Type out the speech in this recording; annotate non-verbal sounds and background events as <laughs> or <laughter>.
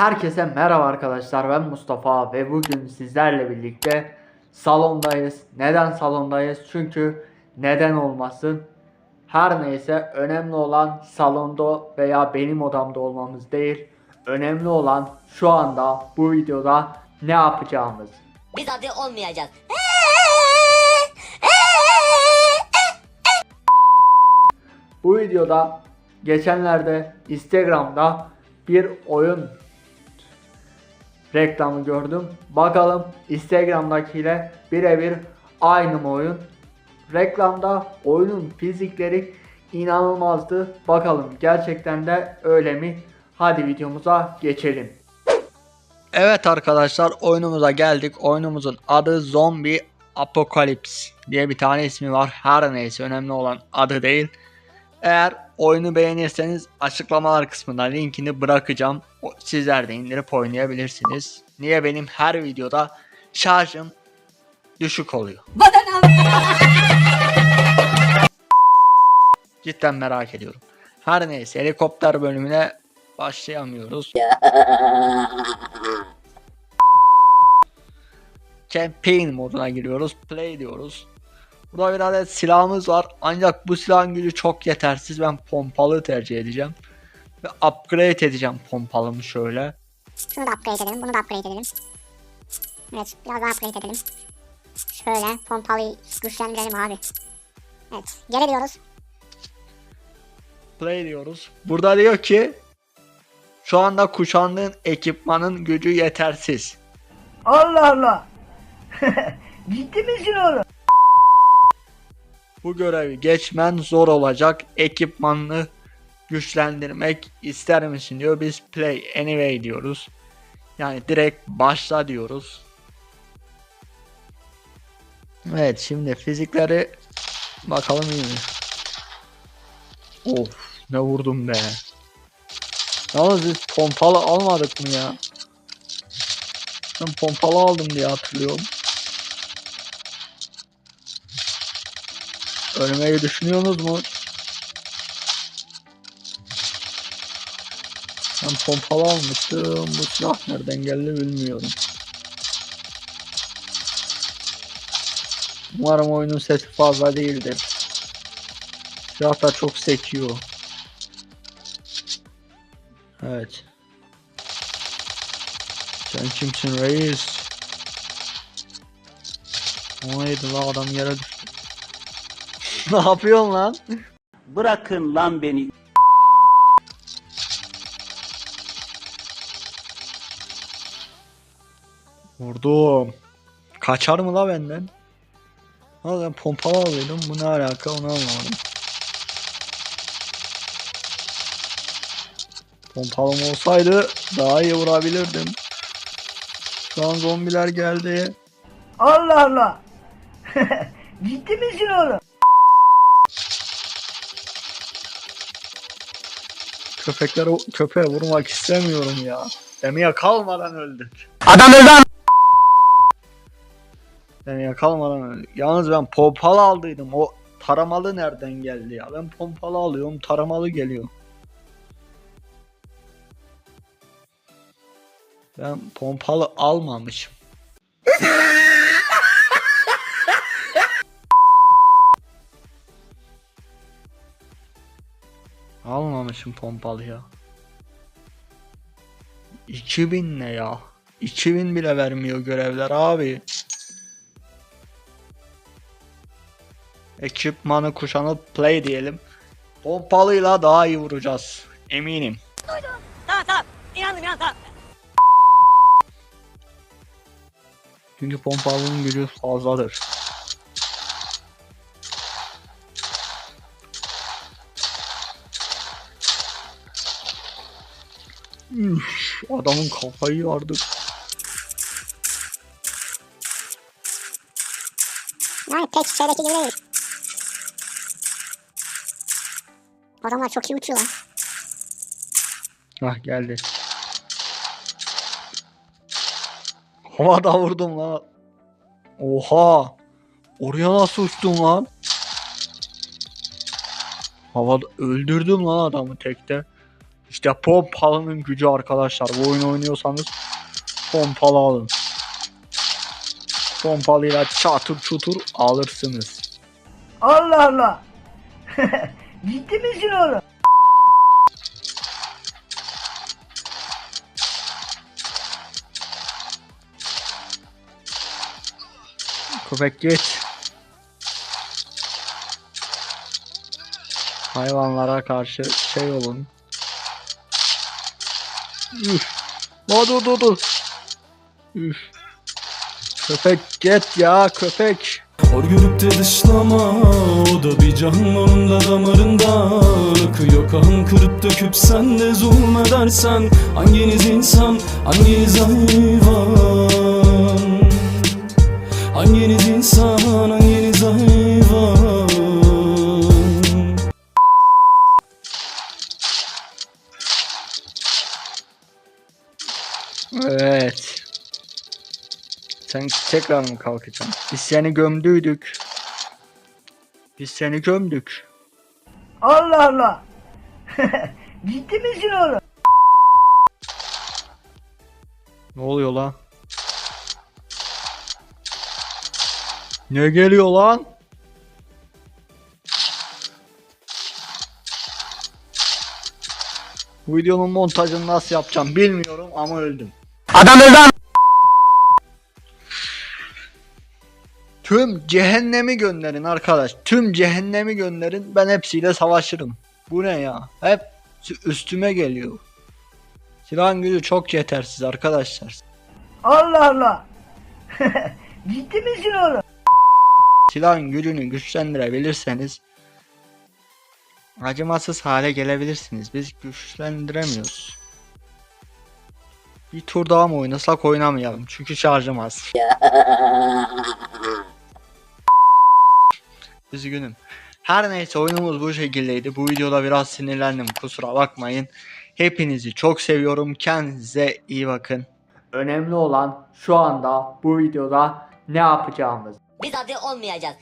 Herkese merhaba arkadaşlar ben Mustafa ve bugün sizlerle birlikte salondayız. Neden salondayız? Çünkü neden olmasın? Her neyse önemli olan salonda veya benim odamda olmamız değil. Önemli olan şu anda bu videoda ne yapacağımız. Biz adi olmayacağız. Bu videoda geçenlerde Instagram'da bir oyun reklamı gördüm. Bakalım Instagram'dakiyle birebir aynı mı oyun? Reklamda oyunun fizikleri inanılmazdı. Bakalım gerçekten de öyle mi? Hadi videomuza geçelim. Evet arkadaşlar oyunumuza geldik. Oyunumuzun adı Zombie Apocalypse diye bir tane ismi var. Her neyse önemli olan adı değil. Eğer oyunu beğenirseniz açıklamalar kısmına linkini bırakacağım. Sizler de indirip oynayabilirsiniz. Niye benim her videoda şarjım düşük oluyor? <laughs> Cidden merak ediyorum. Her neyse helikopter bölümüne başlayamıyoruz. <laughs> Campaign moduna giriyoruz. Play diyoruz. Burada bir adet silahımız var. Ancak bu silahın gücü çok yetersiz. Ben pompalı tercih edeceğim. Ve upgrade edeceğim pompalımı şöyle. Şunu da upgrade edelim. Bunu da upgrade edelim. Evet. Biraz daha upgrade edelim. Şöyle pompalıyı güçlendirelim abi. Evet. Gelebiliyoruz. Play diyoruz. Burada diyor ki şu anda kuşandığın ekipmanın gücü yetersiz. Allah Allah. <laughs> Ciddi misin oğlum? Bu görevi geçmen zor olacak. Ekipmanını güçlendirmek ister misin diyor. Biz play anyway diyoruz. Yani direkt başla diyoruz. Evet şimdi fizikleri bakalım iyi mi? Of ne vurdum be. Yalnız biz pompalı almadık mı ya? Ben pompalı aldım diye hatırlıyorum. Ölmeyi düşünüyorsunuz mu? Ben pompalı almıştım. Bu silah nereden geldi bilmiyorum. Umarım oyunun sesi fazla değildir. Silah da çok sekiyor. Evet. Sen kimsin reis? O neydi la adam yere düştü. Ne yapıyorsun lan? Bırakın lan beni. Vurdum. Kaçar mı la benden? Ha ben pompalı alıyordum. Bu ne alaka onu anlamadım. Pompalım olsaydı daha iyi vurabilirdim. Şu an zombiler geldi. Allah Allah. <laughs> Ciddi misin oğlum? Köpekler köpeğe vurmak istemiyorum ya. Demeye kalmadan öldük. Adam öldü Demeye kalmadan öldük. Yalnız ben pompalı aldıydım. O taramalı nereden geldi ya? Ben pompalı alıyorum. Taramalı geliyor. Ben pompalı almamışım. Almamışım pompalı ya. 2000 ne ya? 2000 bile vermiyor görevler abi. Ekipmanı kuşanıp play diyelim. Pompalıyla daha iyi vuracağız. Eminim. Tamam tamam. İnandım inandım tamam. Çünkü pompalının gücü fazladır. Üf, adamın kafayı yardı. Yani pek şeydeki gibi değil. Adamlar çok iyi uçuyorlar. Hah geldi. Havada vurdum lan. Oha. Oraya nasıl uçtun lan? Havada öldürdüm lan adamı tekte. İşte pompalının gücü arkadaşlar. Bu oyunu oynuyorsanız pompalı alın. Pompalıyla çatır çutur alırsınız. Allah Allah. <laughs> Ciddi misin oğlum? Köpek git. Hayvanlara karşı şey olun. Üf. La dur dur dur. Üf. Köpek git ya köpek. Hor görüp de dışlama O da bir can onun da damarında Akıyor kan kırıp döküp sen de zulmedersen Hanginiz insan hanginiz hayvan Hanginiz insan hanginiz hayvan Sen tekrar mı kalkacaksın? Biz seni gömdüydük. Biz seni gömdük. Allah Allah. <laughs> Ciddi misin oğlum? Ne oluyor lan? Ne geliyor lan? Bu videonun montajını nasıl yapacağım bilmiyorum ama öldüm. Adam öldü. Tüm cehennemi gönderin arkadaş. Tüm cehennemi gönderin. Ben hepsiyle savaşırım. Bu ne ya? Hep üstüme geliyor. Silahın gücü çok yetersiz arkadaşlar. Allah Allah. <laughs> Ciddi misin oğlum? silahın gücünü güçlendirebilirseniz acımasız hale gelebilirsiniz. Biz güçlendiremiyoruz. Bir tur daha mı oynasak oynamayalım çünkü şarjım az. <laughs> Üzgünüm. Her neyse oyunumuz bu şekildeydi. Bu videoda biraz sinirlendim kusura bakmayın. Hepinizi çok seviyorum. Kendinize iyi bakın. Önemli olan şu anda bu videoda ne yapacağımız. Biz adi olmayacağız.